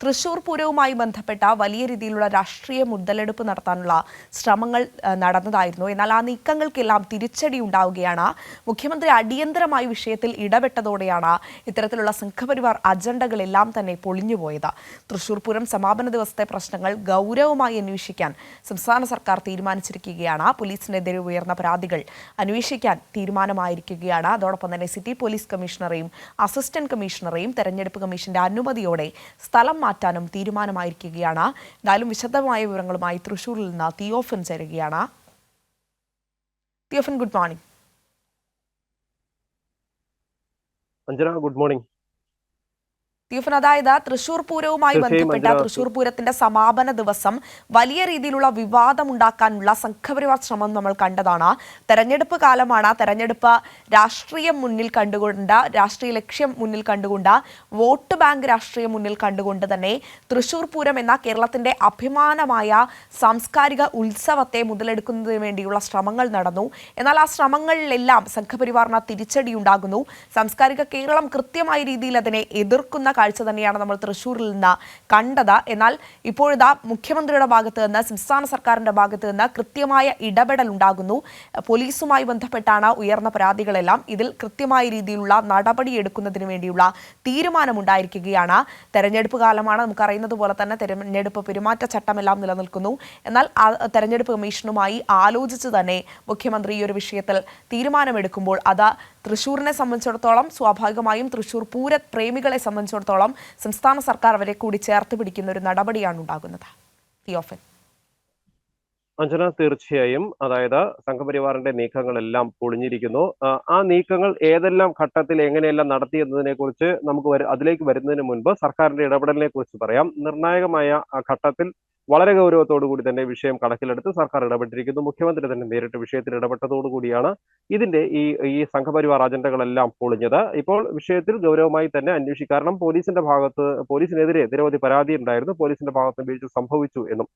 തൃശൂർ പൂരവുമായി ബന്ധപ്പെട്ട വലിയ രീതിയിലുള്ള രാഷ്ട്രീയ മുതലെടുപ്പ് നടത്താനുള്ള ശ്രമങ്ങൾ നടന്നതായിരുന്നു. എന്നാൽ ആ നീക്കങ്ങൾക്കെല്ലാം തിരിച്ചടി ഉണ്ടാവുകയാണ്. മുഖ്യമന്ത്രി അടിയന്തരമായി വിഷയത്തിൽ ഇടപെട്ടതോടെയാണ് ഇത്തരത്തിലുള്ള സംഘപരിവാർ അജണ്ടകളെല്ലാം തന്നെ പൊളിഞ്ഞുപോയത്. തൃശൂർ പൂരം സമാപന ദിവസത്തെ പ്രശ്നങ്ങൾ ഗൗരവമായി അന്വേഷിക്കാൻ സംസ്ഥാന സർക്കാർ തീരുമാനിച്ചിരിക്കുകയാണ്. പോലീസിനെതിരെ ഉയർന്ന പരാതികൾ അന്വേഷിക്കാൻ തീരുമാനമായിരിക്കുകയാണ്. അതോടൊപ്പം തന്നെ സിറ്റി പോലീസ് കമ്മീഷണറെയും അസിസ്റ്റന്റ് കമ്മീഷണറെയും തെരഞ്ഞെടുപ്പ് കമ്മീഷന്റെ അനുമതിയോടെ സ്ഥലം മാറ്റാനും തീരുമാനമായിരിക്കുകയാണ്. എന്തായാലും വിശദമായ വിവരങ്ങളുമായി തൃശൂരിൽ നിന്ന് തിയോഫൻ ചേരുകയാണ്. Theophan good morning Anjana good morning Stephen അതായത് തൃശൂർ പൂരവുമായി ബന്ധപ്പെട്ട തൃശൂർ പൂരത്തിന്റെ സമാപന ദിവസം വലിയ രീതിയിലുള്ള വിവാദമുണ്ടാക്കാനുള്ള സംഘപരിവാർ ശ്രമം നമ്മൾ കണ്ടതാണ്. തെരഞ്ഞെടുപ്പ് കാലമാണ്. തെരഞ്ഞെടുപ്പ് രാഷ്ട്രീയം മുന്നിൽ കണ്ടുകൊണ്ട് രാഷ്ട്രീയ ലക്ഷ്യം മുന്നിൽ കണ്ടുകൊണ്ട് വോട്ട് ബാങ്ക് രാഷ്ട്രീയം മുന്നിൽ കണ്ടുകൊണ്ട് തന്നെ തൃശൂർ പൂരം എന്ന കേരളത്തിന്റെ അഭിമാനമായ സാംസ്കാരിക ഉത്സവത്തെ മുതലെടുക്കുന്നതിന് വേണ്ടിയുള്ള ശ്രമങ്ങൾ നടന്നു. എന്നാൽ ആ ശ്രമങ്ങളിലെല്ലാം സംഘപരിവാറിന് തിരിച്ചടിയുണ്ടാകുന്നു. സാംസ്കാരിക കേരളം കൃത്യമായ രീതിയിൽ അതിനെ എതിർക്കുന്ന കാഴ്ച തന്നെയാണ് നമ്മൾ തൃശ്ശൂരിൽ നിന്ന് കണ്ടത്. എന്നാൽ ഇപ്പോഴിതാ മുഖ്യമന്ത്രിയുടെ ഭാഗത്ത് നിന്ന് സംസ്ഥാന സർക്കാരിന്റെ ഭാഗത്ത് നിന്ന് കൃത്യമായ ഇടപെടൽ ഉണ്ടാകുന്നു. പോലീസുമായി ബന്ധപ്പെട്ടാണ് ഉയർന്ന പരാതികളെല്ലാം. ഇതിൽ കൃത്യമായ രീതിയിലുള്ള നടപടി എടുക്കുന്നതിന് വേണ്ടിയുള്ള തീരുമാനമുണ്ടായിരിക്കുകയാണ്. തെരഞ്ഞെടുപ്പ് കാലമാണ് നമുക്കറിയുന്നത് പോലെ തന്നെ തെരഞ്ഞെടുപ്പ് പെരുമാറ്റച്ചട്ടമെല്ലാം നിലനിൽക്കുന്നു. എന്നാൽ തെരഞ്ഞെടുപ്പ് കമ്മീഷനുമായി ആലോചിച്ച് തന്നെ മുഖ്യമന്ത്രി ഈ ഒരു വിഷയത്തിൽ തീരുമാനമെടുക്കുമ്പോൾ അത് തൃശ്ശൂരിനെ സംബന്ധിച്ചിടത്തോളം സ്വാഭാവികമായും തൃശ്ശൂർ പൂര പ്രേമികളെ സംബന്ധിച്ചിടത്തോളം സംസ്ഥാന സർക്കാർ അവരെ കൂടി ചേർത്ത് പിടിക്കുന്ന ഒരു നടപടിയാണ് ഉണ്ടാകുന്നത്. തിയോഫൻ അഞ്ജന തീർച്ചയായും. അതായത് സംഘപരിവാറിന്റെ നീക്കങ്ങളെല്ലാം പൊളിഞ്ഞിരിക്കുന്നു. ആ, നീക്കങ്ങൾ ഏതെല്ലാം ഘട്ടത്തിൽ എങ്ങനെയെല്ലാം നടത്തി എന്നതിനെ കുറിച്ച് നമുക്ക് അതിലേക്ക് വരുന്നതിന് മുൻപ് സർക്കാരിന്റെ ഇടപെടലിനെ കുറിച്ച് പറയാം. നിർണായകമായ ഘട്ടത്തിൽ വളരെ ഗൗരവത്തോടു കൂടി തന്നെ വിഷയം കണക്കിലെടുത്ത് സർക്കാർ ഇടപെട്ടിരിക്കുന്നു. മുഖ്യമന്ത്രി തന്നെ നേരിട്ട് വിഷയത്തിൽ ഇടപെട്ടതോടു കൂടിയാണ് ഇതിന്റെ ഈ ഈ സംഘപരിവാർ അജണ്ടകളെല്ലാം പൊളിഞ്ഞത്. ഇപ്പോൾ വിഷയത്തിൽ ഗൗരവമായി തന്നെ അന്വേഷിക്കും. കാരണം പോലീസിന്റെ ഭാഗത്ത് പോലീസിനെതിരെ നിരവധി പരാതി ഉണ്ടായിരുന്നു. പോലീസിന്റെ ഭാഗത്ത് വീഴ്ച സംഭവിച്ചു എന്നും.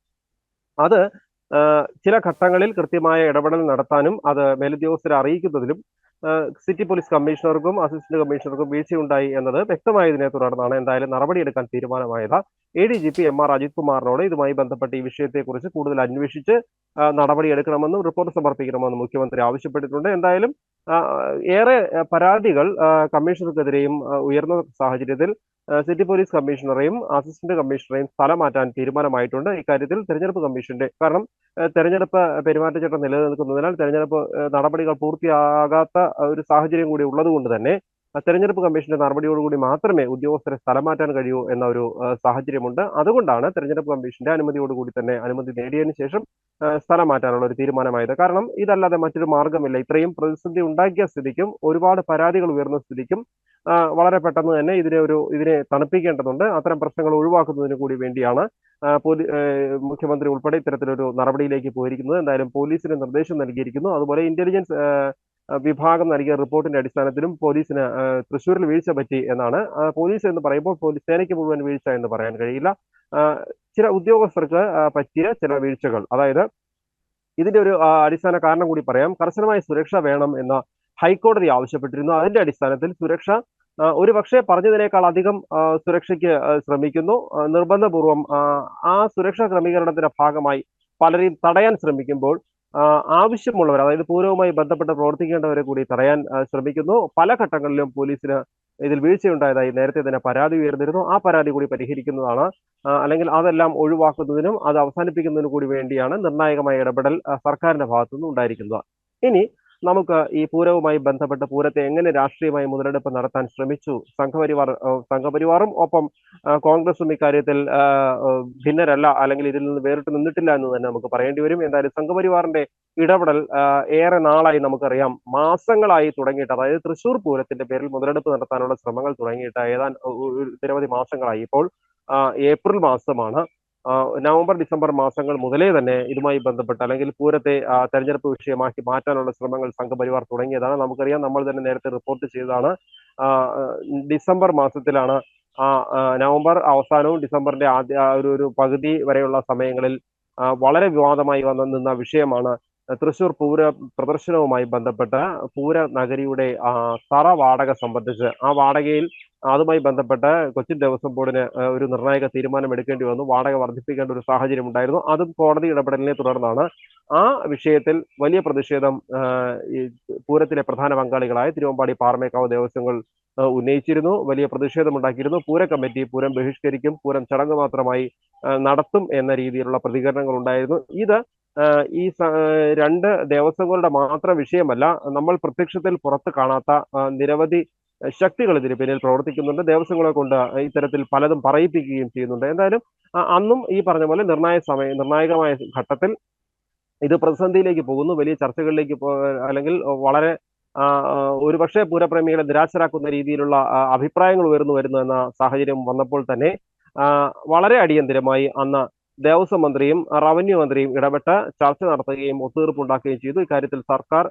അത് ചില ഘട്ടങ്ങളിൽ കൃത്യമായ ഇടപെടൽ നടത്താനും അത് മേലുദ്യോഗസ്ഥരെ അറിയിക്കുന്നതിലും സിറ്റി പോലീസ് കമ്മീഷണർക്കും അസിസ്റ്റന്റ് കമ്മീഷണർക്കും വീഴ്ചയുണ്ടായി എന്നത് വ്യക്തമായതിനെ തുടർന്നാണ് എന്തായാലും നടപടിയെടുക്കാൻ തീരുമാനമായത്. A D G P M R Ajith കുമാറിനോട് ഇതുമായി ബന്ധപ്പെട്ട് ഈ വിഷയത്തെക്കുറിച്ച് കൂടുതൽ അന്വേഷിച്ച് നടപടിയെടുക്കണമെന്നും റിപ്പോർട്ട് സമർപ്പിക്കണമെന്നും മുഖ്യമന്ത്രി ആവശ്യപ്പെട്ടിട്ടുണ്ട്. എന്തായാലും ഏറെ പരാതികൾ കമ്മീഷണർക്കെതിരെയും ഉയർന്ന സാഹചര്യത്തിൽ സിറ്റി പോലീസ് കമ്മീഷണറെയും അസിസ്റ്റന്റ് കമ്മീഷണറെയും സ്ഥലം മാറ്റാൻ തീരുമാനമായിട്ടുണ്ട്. ഇക്കാര്യത്തിൽ തെരഞ്ഞെടുപ്പ് കമ്മീഷന്റെ കാരണം തെരഞ്ഞെടുപ്പ് പെരുമാറ്റച്ചട്ടം നിലനിൽക്കുന്നതിനാൽ തെരഞ്ഞെടുപ്പ് നടപടികൾ പൂർത്തിയാകാത്ത ഒരു സാഹചര്യം കൂടി ഉള്ളതുകൊണ്ട് തന്നെ തെരഞ്ഞെടുപ്പ് കമ്മീഷന്റെ നടപടിയോടുകൂടി മാത്രമേ ഉദ്യോഗസ്ഥരെ സ്ഥലം മാറ്റാൻ കഴിയൂ എന്ന ഒരു സാഹചര്യമുണ്ട്. അതുകൊണ്ടാണ് തെരഞ്ഞെടുപ്പ് കമ്മീഷന്റെ അനുമതിയോടുകൂടി തന്നെ അനുമതി നേടിയതിനു ശേഷം സ്ഥലം മാറ്റാനുള്ള ഒരു തീരുമാനമായത്. കാരണം ഇതല്ലാതെ മറ്റൊരു മാർഗമില്ല ഇത്രയും പ്രതിസന്ധി ഉണ്ടാക്കിയ സ്ഥിതിക്കും ഒരുപാട് പരാതികൾ ഉയർന്ന സ്ഥിതിക്കും വളരെ പെട്ടെന്ന് തന്നെ ഇതിനെ ഒരു ഇതിനെ തണുപ്പിക്കേണ്ടതുണ്ട്. അത്തരം പ്രശ്നങ്ങൾ ഒഴിവാക്കുന്നതിന് കൂടി വേണ്ടിയാണ് പോലീ മുഖ്യമന്ത്രി ഉൾപ്പെടെ ഇത്തരത്തിലൊരു നടപടിയിലേക്ക് പോയിരിക്കുന്നത്. എന്തായാലും പോലീസിന് നിർദ്ദേശം നൽകിയിരിക്കുന്നു. അതുപോലെ ഇന്റലിജൻസ് വിഭാഗം നൽകിയ റിപ്പോർട്ടിന്റെ അടിസ്ഥാനത്തിലും പോലീസിന് തൃശ്ശൂരിൽ വീഴ്ച പറ്റി എന്നാണ്. പോലീസ് എന്ന് പറയുമ്പോൾ പോലീസ് സേനയ്ക്ക് മുഴുവൻ വീഴ്ച എന്ന് പറയാൻ കഴിയില്ല. ചില ഉദ്യോഗസ്ഥർക്ക് പറ്റിയ ചില വീഴ്ചകൾ. അതായത് ഇതിന്റെ ഒരു അടിസ്ഥാന കാരണം കൂടി പറയാം. കർശനമായ സുരക്ഷ വേണം എന്ന ഹൈക്കോടതി ആവശ്യപ്പെട്ടിരുന്നു. അതിന്റെ അടിസ്ഥാനത്തിൽ സുരക്ഷ ഒരു പക്ഷേ പറഞ്ഞതിനേക്കാൾ അധികം സുരക്ഷയ്ക്ക് ശ്രമിക്കുന്നു. നിർബന്ധപൂർവം ആ, സുരക്ഷാ ക്രമീകരണത്തിന്റെ ഭാഗമായി പലരെയും തടയാൻ ശ്രമിക്കുമ്പോൾ ആവശ്യമുള്ളവർ അതായത് പൂരവുമായി ബന്ധപ്പെട്ട് പ്രവർത്തിക്കേണ്ടവരെ കൂടി തടയാൻ ശ്രമിക്കുന്നു. പല ഘട്ടങ്ങളിലും പോലീസിന് ഇതിൽ വീഴ്ചയുണ്ടായതായി നേരത്തെ തന്നെ പരാതി ഉയർന്നിരുന്നു. ആ പരാതി കൂടി പരിഹരിക്കുന്നതാണ്. അല്ലെങ്കിൽ അതെല്ലാം ഒഴിവാക്കുന്നതിനും അത് അവസാനിപ്പിക്കുന്നതിനും കൂടി വേണ്ടിയാണ് നിർണായകമായ ഇടപെടൽ സർക്കാരിന്റെ ഭാഗത്തുനിന്ന് ഉണ്ടായിരിക്കുന്നത്. ഇനി നമുക്ക് ഈ പൂരവുമായി ബന്ധപ്പെട്ട പൂരത്തെ എങ്ങനെ രാഷ്ട്രീയമായി മുതലെടുപ്പ് നടത്താൻ ശ്രമിച്ചു? സംഘപരിവാർ സംഘപരിവാറും ഒപ്പം കോൺഗ്രസും ഇക്കാര്യത്തിൽ ഭിന്നരല്ല അല്ലെങ്കിൽ ഇതിൽ നിന്ന് വേറിട്ട് നിന്നിട്ടില്ല എന്ന് തന്നെ നമുക്ക് പറയേണ്ടി വരും. എന്തായാലും സംഘപരിവാറിന്റെ ഇടപെടൽ ഏറെ നാളായി നമുക്കറിയാം. മാസങ്ങളായി തുടങ്ങിയിട്ട് അതായത് തൃശൂർ പൂരത്തിന്റെ പേരിൽ മുതലെടുപ്പ് നടത്താനുള്ള ശ്രമങ്ങൾ തുടങ്ങിയിട്ട് ഒ- നിരവധി മാസങ്ങളായി. ഇപ്പോൾ ഏപ്രിൽ മാസമാണ്. നവംബർ ഡിസംബർ മാസങ്ങൾ മുതലേ തന്നെ ഇതുമായി ബന്ധപ്പെട്ട് അല്ലെങ്കിൽ പൂരത്തെ തെരഞ്ഞെടുപ്പ് വിഷയമാക്കി മാറ്റാനുള്ള ശ്രമങ്ങൾ സംഘപരിവാർ തുടങ്ങിയതാണ്. നമുക്കറിയാം നമ്മൾ തന്നെ നേരത്തെ റിപ്പോർട്ട് ചെയ്തതാണ്. ഡിസംബർ മാസത്തിലാണ് നവംബർ അവസാനവും ഡിസംബറിന്റെ ആദ്യ ഒരു ഒരു പകുതി വരെയുള്ള സമയങ്ങളിൽ വളരെ വിവാദമായി വന്ന നിന്ന വിഷയമാണ് തൃശൂർ പൂര പ്രദർശനവുമായി ബന്ധപ്പെട്ട പൂര നഗരിയുടെ തറ വാടക സംബന്ധിച്ച് ആ വാടകയിൽ അതുമായി ബന്ധപ്പെട്ട് കൊച്ചിൻ ദേവസ്വം ബോർഡിന് ഒരു നിർണായക തീരുമാനം എടുക്കേണ്ടി വന്നു. വാടക വർദ്ധിപ്പിക്കേണ്ട ഒരു സാഹചര്യം ഉണ്ടായിരുന്നു. അതും കോടതി ഇടപെടലിനെ തുടർന്നാണ് ആ വിഷയത്തിൽ വലിയ പ്രതിഷേധം പൂരത്തിലെ പ്രധാന പങ്കാളികളായ തിരുവമ്പാടി പാറമേക്കാവ് ദേവസ്വങ്ങൾ ഉന്നയിച്ചിരുന്നു. വലിയ പ്രതിഷേധമുണ്ടാക്കിയിരുന്നു പൂര കമ്മിറ്റി പൂരം ബഹിഷ്കരിക്കും പൂരം ചടങ്ങ് മാത്രമായി നടത്തും എന്ന രീതിയിലുള്ള പ്രതികരണങ്ങൾ ഉണ്ടായിരുന്നു ഇത് ഈ രണ്ട് ദേവസ്വങ്ങളുടെ മാത്രം വിഷയമല്ല നമ്മൾ പ്രത്യക്ഷത്തിൽ പുറത്ത് കാണാത്ത നിരവധി ശക്തികൾ ഇതിന് പിന്നിൽ പ്രവർത്തിക്കുന്നുണ്ട്. ദേവസ്വങ്ങളെ കൊണ്ട് ഇത്തരത്തിൽ പലതും പറയിപ്പിക്കുകയും ചെയ്യുന്നുണ്ട്. എന്തായാലും അന്നും ഈ പറഞ്ഞ പോലെ നിർണായക സമയം നിർണായകമായ ഘട്ടത്തിൽ ഇത് പ്രതിസന്ധിയിലേക്ക് പോകുന്നു. വലിയ ചർച്ചകളിലേക്ക് അല്ലെങ്കിൽ വളരെ ഒരുപക്ഷെ പൂരപ്രേമികളെ നിരാശരാക്കുന്ന രീതിയിലുള്ള അഭിപ്രായങ്ങൾ ഉയർന്നു വരുന്നു എന്ന സാഹചര്യം വന്നപ്പോൾ തന്നെ വളരെ അടിയന്തിരമായി അന്ന് ദേവസ്വം മന്ത്രിയും റവന്യൂ മന്ത്രിയും ഇടപെട്ട് ചർച്ച നടത്തുകയും ഒത്തുതീർപ്പുണ്ടാക്കുകയും ചെയ്തു. ഇക്കാര്യത്തിൽ സർക്കാർ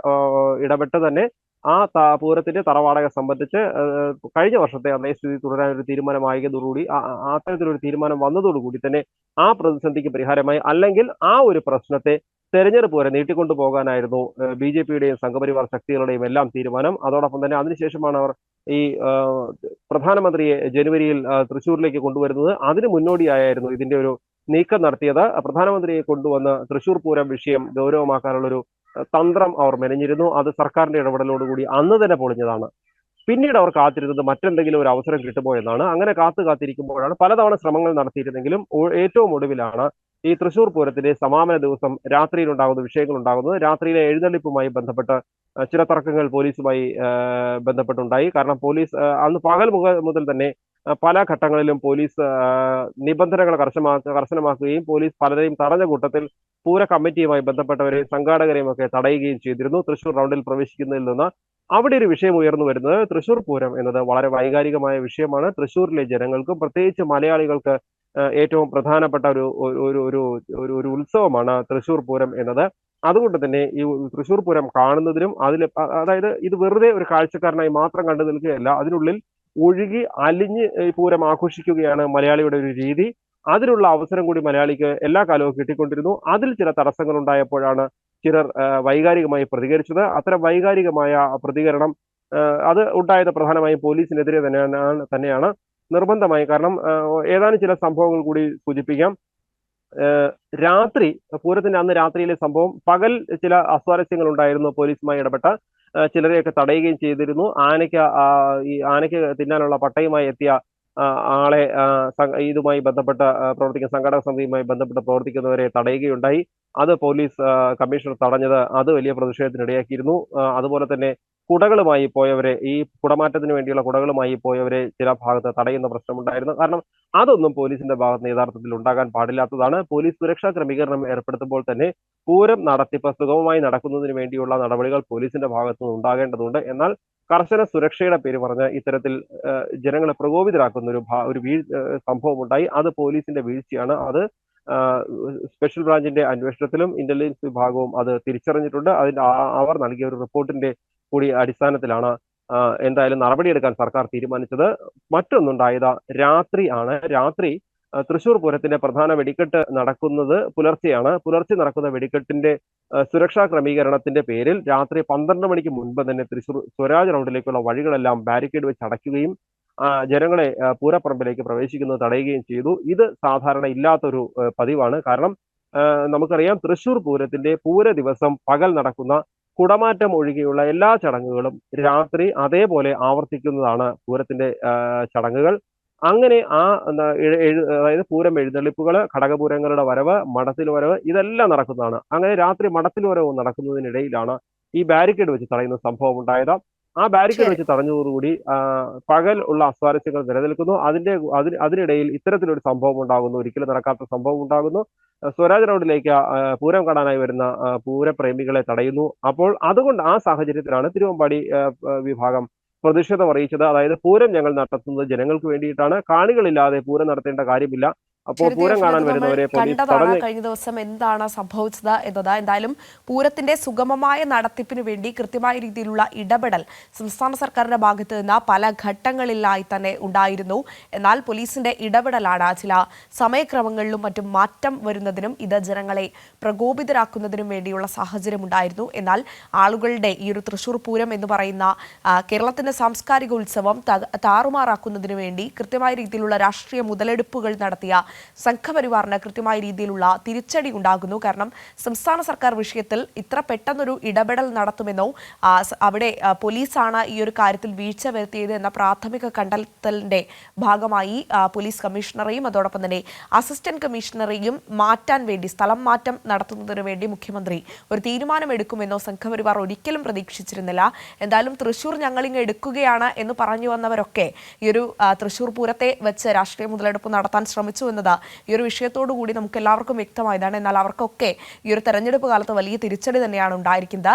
ഇടപെട്ട് തന്നെ ആ പൂരത്തിന്റെ തറവാടക സംബന്ധിച്ച് കഴിഞ്ഞ വർഷത്തെ അതേ സ്ഥിതി തുടരാൻ ഒരു തീരുമാനമായതോടുകൂടി അത്തരത്തിലൊരു തീരുമാനം വന്നതോടുകൂടി തന്നെ ആ പ്രതിസന്ധിക്ക് പരിഹാരമായി അല്ലെങ്കിൽ ആ ഒരു പ്രശ്നത്തെ തെരഞ്ഞെടുപ്പ് വരെ നീട്ടിക്കൊണ്ടു പോകാനായിരുന്നു ബി ജെ പിയുടെയും സംഘപരിവാർ ശക്തികളുടെയും എല്ലാം തീരുമാനം. അതോടൊപ്പം തന്നെ അതിനുശേഷമാണ് അവർ ഈ പ്രധാനമന്ത്രിയെ ജനുവരിയിൽ തൃശ്ശൂരിലേക്ക് കൊണ്ടുവരുന്നത്. അതിന് മുന്നോടിയായിരുന്നു ഇതിന്റെ ഒരു നീക്കം നടത്തിയത്. പ്രധാനമന്ത്രിയെ കൊണ്ടുവന്ന് തൃശൂർ പൂരം വിഷയം ഗൗരവമാക്കാനുള്ളൊരു തന്ത്രം അവർ മെനഞ്ഞിരുന്നു. അത് സർക്കാരിന്റെ ഇടപെടലോടുകൂടി അന്ന് തന്നെ പൊളിഞ്ഞതാണ്. പിന്നീട് അവർ കാത്തിരുന്നത് മറ്റെന്തെങ്കിലും ഒരു അവസരം കിട്ടുമോ എന്നാണ്. അങ്ങനെ കാത്തു കാത്തിരിക്കുമ്പോഴാണ് പലതവണ ശ്രമങ്ങൾ നടത്തിയിരുന്നെങ്കിലും ഏറ്റവും ഒടുവിലാണ് ഈ തൃശൂർ പൂരത്തിന്റെ സമാപന ദിവസം രാത്രിയിൽ ഉണ്ടാകുന്ന വിഷയങ്ങൾ ഉണ്ടാകുന്നത്. രാത്രിയിലെ എഴുന്നള്ളിപ്പുമായി ബന്ധപ്പെട്ട് ചില തർക്കങ്ങൾ പോലീസുമായി ബന്ധപ്പെട്ടുണ്ടായി. കാരണം പോലീസ് അന്ന് പകൽ മുതൽ തന്നെ പല ഘട്ടങ്ങളിലും പോലീസ് നിബന്ധനകൾ കർശനമാക്കുക കർശനമാക്കുകയും പോലീസ് പലരെയും തടഞ്ഞ കൂട്ടത്തിൽ പൂര കമ്മിറ്റിയുമായി ബന്ധപ്പെട്ടവരെയും സംഘാടകരെയും ഒക്കെ തടയുകയും ചെയ്തിരുന്നു. തൃശൂർ റൗണ്ടിൽ പ്രവേശിക്കുന്നതിൽ നിന്ന് അവിടെ ഒരു വിഷയം ഉയർന്നു വരുന്നത് തൃശൂർ പൂരം എന്നത് വളരെ വൈകാരികമായ വിഷയമാണ്. തൃശൂരിലെ ജനങ്ങൾക്കും പ്രത്യേകിച്ച് മലയാളികൾക്ക് ഏറ്റവും പ്രധാനപ്പെട്ട ഒരു ഒരു ഒരു ഒരു ഉത്സവമാണ് തൃശൂർ പൂരം എന്നത്. അതുകൊണ്ട് തന്നെ ഈ തൃശൂർ പൂരം കാണുന്നതിനും അതിൽ അതായത് ഇത് വെറുതെ ഒരു കാഴ്ചക്കാരനായി മാത്രം കണ്ടു നിൽക്കുകയല്ല അതിനുള്ളിൽ ഒഴുകി അലിഞ്ഞ് പൂരം ആഘോഷിക്കുകയാണ് മലയാളിയുടെ ഒരു രീതി. അതിനുള്ള അവസരം കൂടി മലയാളിക്ക് എല്ലാ കാലവും കിട്ടിക്കൊണ്ടിരുന്നു. അതിൽ ചില തടസ്സങ്ങൾ ഉണ്ടായപ്പോഴാണ് ചിലർ വൈകാരികമായി പ്രതികരിച്ചത്. അത്തരം വൈകാരികമായ പ്രതികരണം അത് ഉണ്ടായത് പ്രധാനമായും പോലീസിനെതിരെ തന്നെയാണ് തന്നെയാണ് നിർബന്ധമായി. കാരണം ഏതാനും ചില സംഭവങ്ങൾ കൂടി സൂചിപ്പിക്കാം. രാത്രി പൂരത്തിന്റെ അന്ന് രാത്രിയിലെ സംഭവം പകൽ ചില അസ്വാരസ്യങ്ങൾ ഉണ്ടായിരുന്നു പോലീസുമായി ഇടപെട്ട ചിലരെയൊക്കെ തടയുകയും ചെയ്തിരുന്നു. ആനയ്ക്ക് ഈ ആനയ്ക്ക് തിന്നാനുള്ള പട്ടയുമായി എത്തിയ ആളെ ഇതുമായി ബന്ധപ്പെട്ട പ്രവർത്തിക്കുന്ന സംഘടന സമിതിയുമായി ബന്ധപ്പെട്ട് പ്രവർത്തിക്കുന്നവരെ തടയുകയുണ്ടായി. അത് പോലീസ് കമ്മീഷണർ തടഞ്ഞത് അത് വലിയ പ്രതിഷേധത്തിനിടയാക്കിയിരുന്നു. അതുപോലെ തന്നെ കുടകളുമായി പോയവരെ ഈ കുടമാറ്റത്തിന് വേണ്ടിയുള്ള കുടകളുമായി പോയവരെ ചില ഭാഗത്ത് തടയുന്ന പ്രശ്നമുണ്ടായിരുന്നു. കാരണം അതൊന്നും പോലീസിന്റെ ഭാഗത്ത് യഥാർത്ഥത്തിൽ ഉണ്ടാകാൻ പാടില്ലാത്തതാണ്. പോലീസ് സുരക്ഷാ ക്രമീകരണം ഏർപ്പെടുത്തുമ്പോൾ തന്നെ പൂരം നടത്തിപ്പ് സുഗമമായി നടക്കുന്നതിന് വേണ്ടിയുള്ള നടപടികൾ പോലീസിന്റെ ഭാഗത്തു നിന്ന് ഉണ്ടാകേണ്ടതുണ്ട്. എന്നാൽ കർശന സുരക്ഷയുടെ പേര് പറഞ്ഞ് ഇത്തരത്തിൽ ജനങ്ങളെ പ്രകോപിതരാക്കുന്ന ഒരു ഒരു വീഴ് സംഭവം ഉണ്ടായി അത് പോലീസിന്റെ വീഴ്ചയാണ്. അത് സ്പെഷ്യൽ ബ്രാഞ്ചിന്റെ അന്വേഷണത്തിലും ഇന്റലിജൻസ് വിഭാഗവും അത് തിരിച്ചറിഞ്ഞിട്ടുണ്ട്. അതിന്റെ അവർ നൽകിയ ഒരു റിപ്പോർട്ടിന്റെ കൂടി അടിസ്ഥാനത്തിലാണ് എന്തായാലും നടപടിയെടുക്കാൻ സർക്കാർ തീരുമാനിച്ചത്. മറ്റൊന്നുണ്ടായത് രാത്രി ആണ്. രാത്രി തൃശൂർ പൂരത്തിന്റെ പ്രധാന വെടിക്കെട്ട് നടക്കുന്നത് പുലർച്ചെയാണ്. പുലർച്ചെ നടക്കുന്ന വെടിക്കെട്ടിന്റെ സുരക്ഷാ ക്രമീകരണത്തിന്റെ പേരിൽ രാത്രി പന്ത്രണ്ട് മണിക്ക് മുൻപ് തന്നെ തൃശൂർ സ്വരാജ് റൗണ്ടിലേക്കുള്ള വഴികളെല്ലാം ബാരിക്കേഡ് വെച്ച് അടയ്ക്കുകയും ജനങ്ങളെ പൂരപ്പറമ്പിലേക്ക് പ്രവേശിക്കുന്നത് തടയുകയും ചെയ്തു. ഇത് സാധാരണ ഇല്ലാത്തൊരു പതിവാണ്. കാരണം നമുക്കറിയാം തൃശൂർ പൂരത്തിന്റെ പൂര ദിവസം പകൽ നടക്കുന്ന കുടമാറ്റം ഒഴികെയുള്ള എല്ലാ ചടങ്ങുകളും രാത്രി അതേപോലെ ആവർത്തിക്കുന്നതാണ് പൂരത്തിന്റെ ചടങ്ങുകൾ. അങ്ങനെ ആ അതായത് പൂരം എഴുന്നള്ളിപ്പുകൾ ഘടകപൂരങ്ങളുടെ വരവ് മഠത്തിൽ വരവ് ഇതെല്ലാം നടക്കുന്നതാണ്. അങ്ങനെ രാത്രി മഠത്തിൽ വരവ് നടക്കുന്നതിനിടയിലാണ് ഈ ബാരിക്കേഡ് വെച്ച് തടയുന്ന സംഭവം ഉണ്ടായത്. ആ ബാരിക്കേഡ് വെച്ച് തടഞ്ഞതോടുകൂടി പകൽ ഉള്ള അസ്വാരസ്യങ്ങൾ നിലനിൽക്കുന്നു. അതിന്റെ അതിന് അതിനിടയിൽ ഇത്തരത്തിലൊരു സംഭവം ഉണ്ടാകുന്നു. ഒരിക്കലും നടക്കാത്ത സംഭവം ഉണ്ടാകുന്നു. സ്വരാജ് റോഡിലേക്ക് പൂരം കാണാനായി വരുന്ന പൂരപ്രേമികളെ തടയുന്നു. അപ്പോൾ അതുകൊണ്ട് ആ സാഹചര്യത്തിലാണ് തിരുവമ്പാടി വിഭാഗം പ്രതിഷേധം അറിയിച്ചത്. അതായത് പൂരം ഞങ്ങൾ നടത്തുന്നത് ജനങ്ങൾക്ക് വേണ്ടിയിട്ടാണ്. കാണികളില്ലാതെ പൂരം നടത്തേണ്ട കാര്യമില്ല. അപ്പോൾ പൂരം കാണാൻ വരുന്നവരെ കണ്ടതാണ് കഴിഞ്ഞ ദിവസം എന്താണ് സംഭവിച്ചത് എന്നത്. എന്തായാലും പൂരത്തിന്റെ സുഗമമായ നടത്തിപ്പിന് വേണ്ടി കൃത്യമായ രീതിയിലുള്ള ഇടപെടൽ സംസ്ഥാന സർക്കാരിന്റെ ഭാഗത്ത് നിന്ന് പല ഘട്ടങ്ങളിലായി തന്നെ ഉണ്ടായിരുന്നു. എന്നാൽ പോലീസിന്റെ ഇടപെടലാണ് ചില സമയക്രമങ്ങളിലും മറ്റും മാറ്റം വരുന്നതിനും ഇത് ജനങ്ങളെ പ്രകോപിതരാക്കുന്നതിനും വേണ്ടിയുള്ള സാഹചര്യം ഉണ്ടായിരുന്നു. എന്നാൽ ആളുകളുടെ ഈ ഒരു തൃശൂർ പൂരം എന്ന് പറയുന്ന കേരളത്തിന്റെ സാംസ്കാരിക ഉത്സവം താറുമാറാക്കുന്നതിന് വേണ്ടി കൃത്യമായ രീതിയിലുള്ള രാഷ്ട്രീയ മുതലെടുപ്പുകൾ നടത്തിയ സംഘപരിവാറിന് കൃത്യമായ രീതിയിലുള്ള തിരിച്ചടി ഉണ്ടാകുന്നു. കാരണം സംസ്ഥാന സർക്കാർ വിഷയത്തിൽ ഇത്ര പെട്ടെന്നൊരു ഇടപെടൽ നടത്തുമെന്നോ അവിടെ പോലീസാണ് ഈ ഒരു കാര്യത്തിൽ വീഴ്ച വരുത്തിയത് എന്ന പ്രാഥമിക കണ്ടെത്തലിന്റെ ഭാഗമായി പോലീസ് കമ്മീഷണറെയും അതോടൊപ്പം തന്നെ അസിസ്റ്റന്റ് കമ്മീഷണറെയും മാറ്റാൻ വേണ്ടി സ്ഥലം മാറ്റം നടത്തുന്നതിനു വേണ്ടി മുഖ്യമന്ത്രി ഒരു തീരുമാനമെടുക്കുമെന്നോ സംഘപരിവാർ ഒരിക്കലും പ്രതീക്ഷിച്ചിരുന്നില്ല. എന്തായാലും തൃശൂർ ഞങ്ങളിങ്ങ് എടുക്കുകയാണ് എന്ന് പറഞ്ഞു വന്നവരൊക്കെ ഈ ഒരു തൃശൂർ പൂരത്തെ വെച്ച് രാഷ്ട്രീയ മുതലെടുപ്പ് നടത്താൻ ശ്രമിച്ചു എന്നത് ഈ ഒരു വിഷയത്തോടു കൂടി നമുക്ക് എല്ലാവർക്കും വ്യക്തമായതാണ്. എന്നാൽ അവർക്കൊക്കെ ഈ ഒരു തെരഞ്ഞെടുപ്പ് കാലത്ത് വലിയ തിരിച്ചടി തന്നെയാണ് ഉണ്ടായിരിക്കുന്നത്.